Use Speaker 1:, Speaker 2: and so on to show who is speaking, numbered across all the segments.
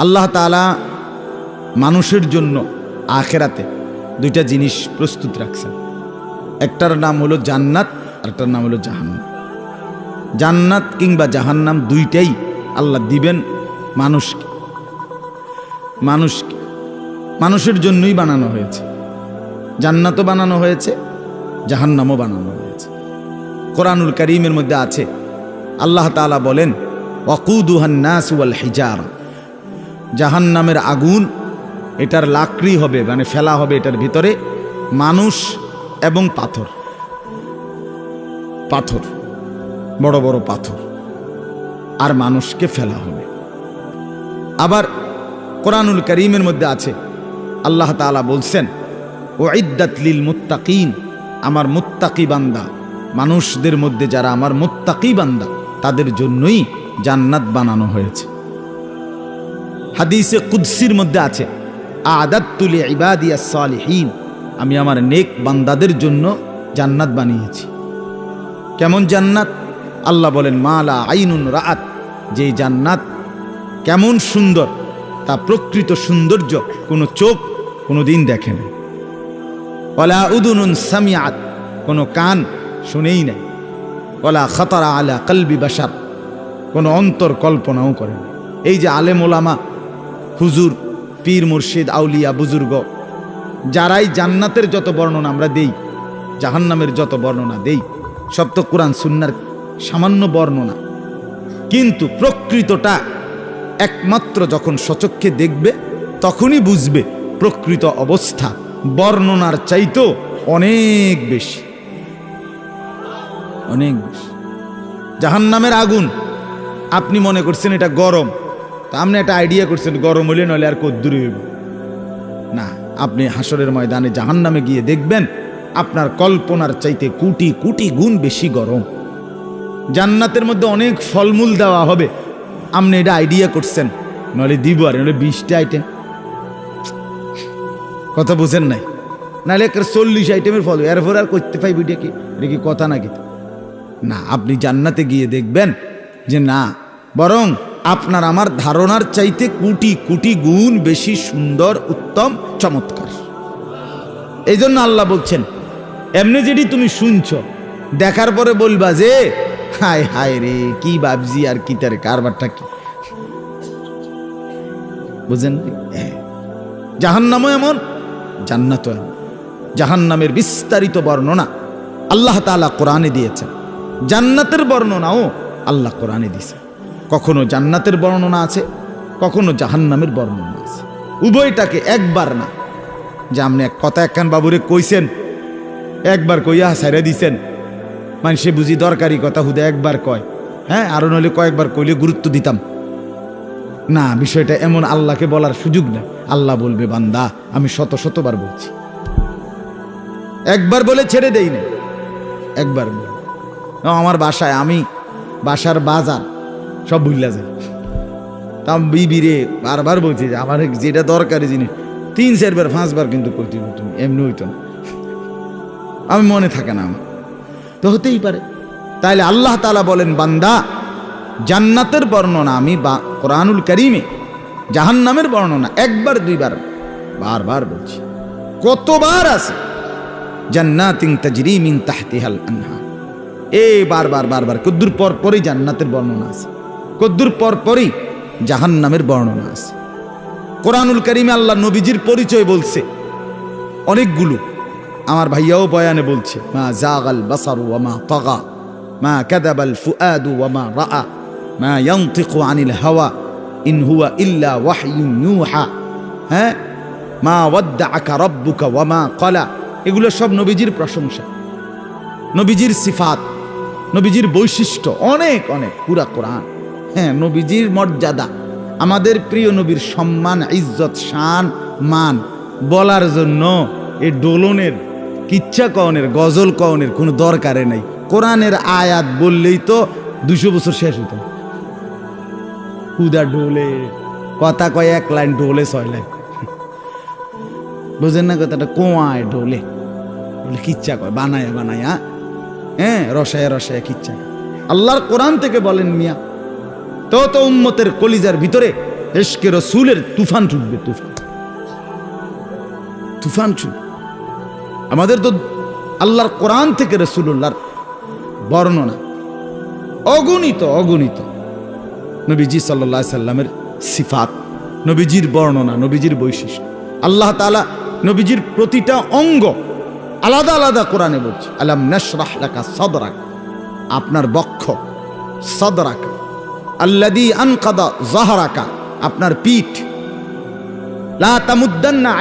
Speaker 1: আল্লাহ তালা মানুষের জন্য আখেরাতে দুইটা জিনিস প্রস্তুত রাখছেন। একটার নাম হলো জান্নাত, আরেকটার নাম হলো জাহান্নাম। জান্নাত কিংবা জাহান্নাম দুইটাই আল্লাহ দিবেন মানুষকে। মানুষকে। মানুষের জন্যই বানানো হয়েছে। জান্নাতও বানানো হয়েছে, জাহান্নামও বানানো হয়েছে। কোরআনুল করিমের মধ্যে আছে, আল্লাহ তাআলা বলেন ওয়াকুদুহান্নাস ওয়াল হিজার। জাহান্নামের আগুন, এটার লাকড়ি হবে মানে ফেলা হবে এটার ভিতরে, মানুষ এবং পাথর। পাথর, বড় বড় পাথর, আর মানুষকে ফেলা হবে। আবার কোরআনুল করিমের মধ্যে আছে, আল্লাহ তাআলা বলছেন ও লিল মুত্তাকিন আমার মুত্তাকি বান্দা। মানুষদের মধ্যে যারা আমার মুত্তাকি বান্দা, তাদের জন্যই জান্নাত বানানো হয়েছে। হাদিসে কুদ্সির মধ্যে আছে আদাতুল ইবাদিয়া সালিহীন আমি আমার নেক বান্দাদের জন্য জান্নাত বানিয়েছি। কেমন জান্নাত? আল্লাহ বলেন মালা আইনুন রাত যে জান্নাত কেমন সুন্দর, তা প্রকৃত সৌন্দর্য কোনো চোখ কোনো দিন দেখে না ওলা উদুনুন সামিয়াত কোনো কান শুনেই নাই। অলা খতারা আলা কলবি বাসার কোনো অন্তর কল্পনাও করে এই যে আলেম ওলামা হুজুর, পীর মুর্শিদ, আউলিয়া, বুজুর্গ, যারাই জান্নাতের যত বর্ণনা আমরা দেই, জাহান্নামের যত বর্ণনা দেই, সব তো কোরআন সুন্নার সামান্য বর্ণনা। কিন্তু প্রকৃতটা একমাত্র যখন সচক্ষে দেখবে, তখনই বুঝবে প্রকৃত অবস্থা, বর্ণনার চাইতো অনেক বেশি। অনেক বেশি। জাহান্নামের আগুন, আপনি মনে করছেন এটা গরম তা আপনি একটা আইডিয়া করছেন, গরম হলে নলে আর কদ্দুর হইব। না, আপনি হাসরের ময়দানে জাহান নামে গিয়ে দেখবেন, আপনার কল্পনার চাইতে কুটি কুটি গুণ বেশি গরম। জান্নাতের মধ্যে অনেক ফলমূল দেওয়া হবে। আপনি এটা আইডিয়া করছেন নলে দিব আর নলে বিশটা আইটেম কথা বুঝেন নাই? নাহলে একটা চল্লিশ আইটেমের ফল, এরপর আর করতে পাইব এটা কি এটা কি কথা নাকি? না, আপনি জান্নাতে গিয়ে দেখবেন যে না, বরং আপনার আমার ধারণার চাইতে কোটি কোটি গুণ বেশি সুন্দর, উত্তম, চমৎকার। এই জন্য আল্লাহ বলছেন, এমনি যেটি তুমি শুনছ, দেখার পরে বলবা যে, হায় হায় রে, কি বাবজি আর কি তার কারবারটা কি? বুঝেন? জাহান্নামও এমন, জান্নাতও এমন। জাহান্নামের বিস্তারিত বর্ণনা আল্লাহ তাআলা কোরআনে দিয়েছেন। জান্নাতের বর্ণনাও আল্লাহ কোরআনে দিয়েছে কখনো জান্নাতের বর্ণনা আছে, কখনো জাহান্নামের বর্ণনা আছে। উভয়টাকে একবার না। যে আপনি এক কথা একখান বাবুরে কইছেন, একবার কইয়া সাইরা দিছেন মানে সে বুঝি দরকারি কথা হুদে একবার কয়। হ্যাঁ আরও নইলে কয়েকবার কইলে গুরুত্ব দিতাম। না, বিষয়টা এমন আল্লাহকে বলার সুযোগ নেই আল্লাহ বলবে, বান্দা, আমি শত শতবার বলছি। একবার বলে ছেড়ে দেই না একবার বলে। আমার বাসায়, আমি বাসার বাজার সব ভুললা যাই তা বিবিরে বারবার বলছি যে আমার যেটা দরকারি জিনিস, তিন চারবার, পাঁচবার কিন্তু করতে তুমি, এমনি হইতো না। আমি মনে থাকে না আমার। তো হতেই পারে। তাইলে আল্লাহ তালা বলেন, বান্দা, জান্নাতের বর্ণনা আমি বা, কোরআনুল করিমে জাহান্নামের বর্ণনা একবার, দুইবার, বারবার বলছি। কতবার আছে? জান্নাতিং তাজরি মিন তাহতিহাল আনহা এই বারবার বারবার, কদ্দুর পর পরই জান্নাতের বর্ণনা আছে। কদ্দুর পর পরই জাহান্নামের বর্ণনা আছে। কোরআনুল করিমে আল্লাহ নবীজির পরিচয় বলছে। অনেকগুলো। আমার ভাইয়াও বয়ানে বলছে, মা জাগাল বাসারু ওয়ামা তাগা, মা কাদাবাল ফুআদু ওয়ামা রাআ, মা ইয়ানতিকু আনিল হাওয়া, ইন হুয়া ইল্লা ওয়াহয়ুন ইউহা হ্যাঁ? মা ওয়াদ্দাআকা রাব্বুকা ওয়ামা ক্বালা। এগুলো সব নবীজির প্রশংসা। নবীজির সিফাত, নবীজির বৈশিষ্ট্য অনেক অনেক, পুরা কোরআন। হ্যাঁ নবীজির মর্যাদা। আমাদের প্রিয় নবীর সম্মান, ইজ্জত, শান, মান বলার জন্য এ ডোলনের কিচ্ছা কওনের, গজল কওনের কোনো দরকারে নাই। কোরআনের আয়াত বললেই তো দুশো বছর শেষ হতো হুদা ডোলে কথা কয় এক লাইন ডোলে ছয় লাইন। বুঝেন না কথাটা? কোয়ায় ডোলে বলে কিচ্ছা কয়, বানায় বানায়। হ্যাঁ রসায় রসায় কিচ্ছা। আল্লাহর কোরআন থেকে বলেন মিয়া তো তো উম্মতের কলিজার ভিতরে এশকে রসুলের তুফান ছুটবে তুফান। তুফান ছুটবে আমাদের তো আল্লাহর কোরআন থেকে রসুল্লাহর বর্ণনা। অগণিত অগণিত। নবীজি সাল্লা সাল্লামের সিফাত, নবীজির বর্ণনা, নবীজির বৈশিষ্ট্য। আল্লাহ তালা নবীজির প্রতিটা অঙ্গ আলাদা আলাদা কোরআনে বলছে, আলাম নশরাহ লাকা সদরাক আপনার বক্ষ সদরাক। আল্লাদি আনকাদা জাহরাকা আপনার পিঠ। লা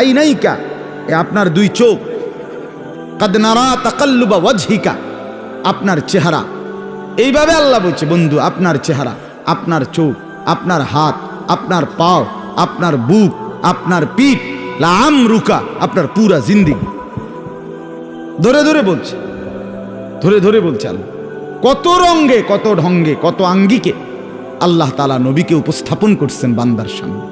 Speaker 1: আইনাইকা, এ আপনার দুই চোখ। কাদ নারা তাকাল্লুবা ওয়াজহিকা, আপনার চেহারা। এইভাবে আল্লাহ বলছে, বন্ধু, আপনার চেহারা, আপনার চোখ, আপনার হাত, আপনার পাও, আপনার বুক, আপনার পিঠ লাম রুকা আপনার পুরা জিন্দিগি। ধরে ধরে বলছে, ধরে ধরে বলছে আল্লাহ, কত রঙ্গে কত ঢঙ্গে, কত আঙ্গিকে আল্লাহ তালা নবীকে উপস্থাপন করছেন বান্দার সামনে।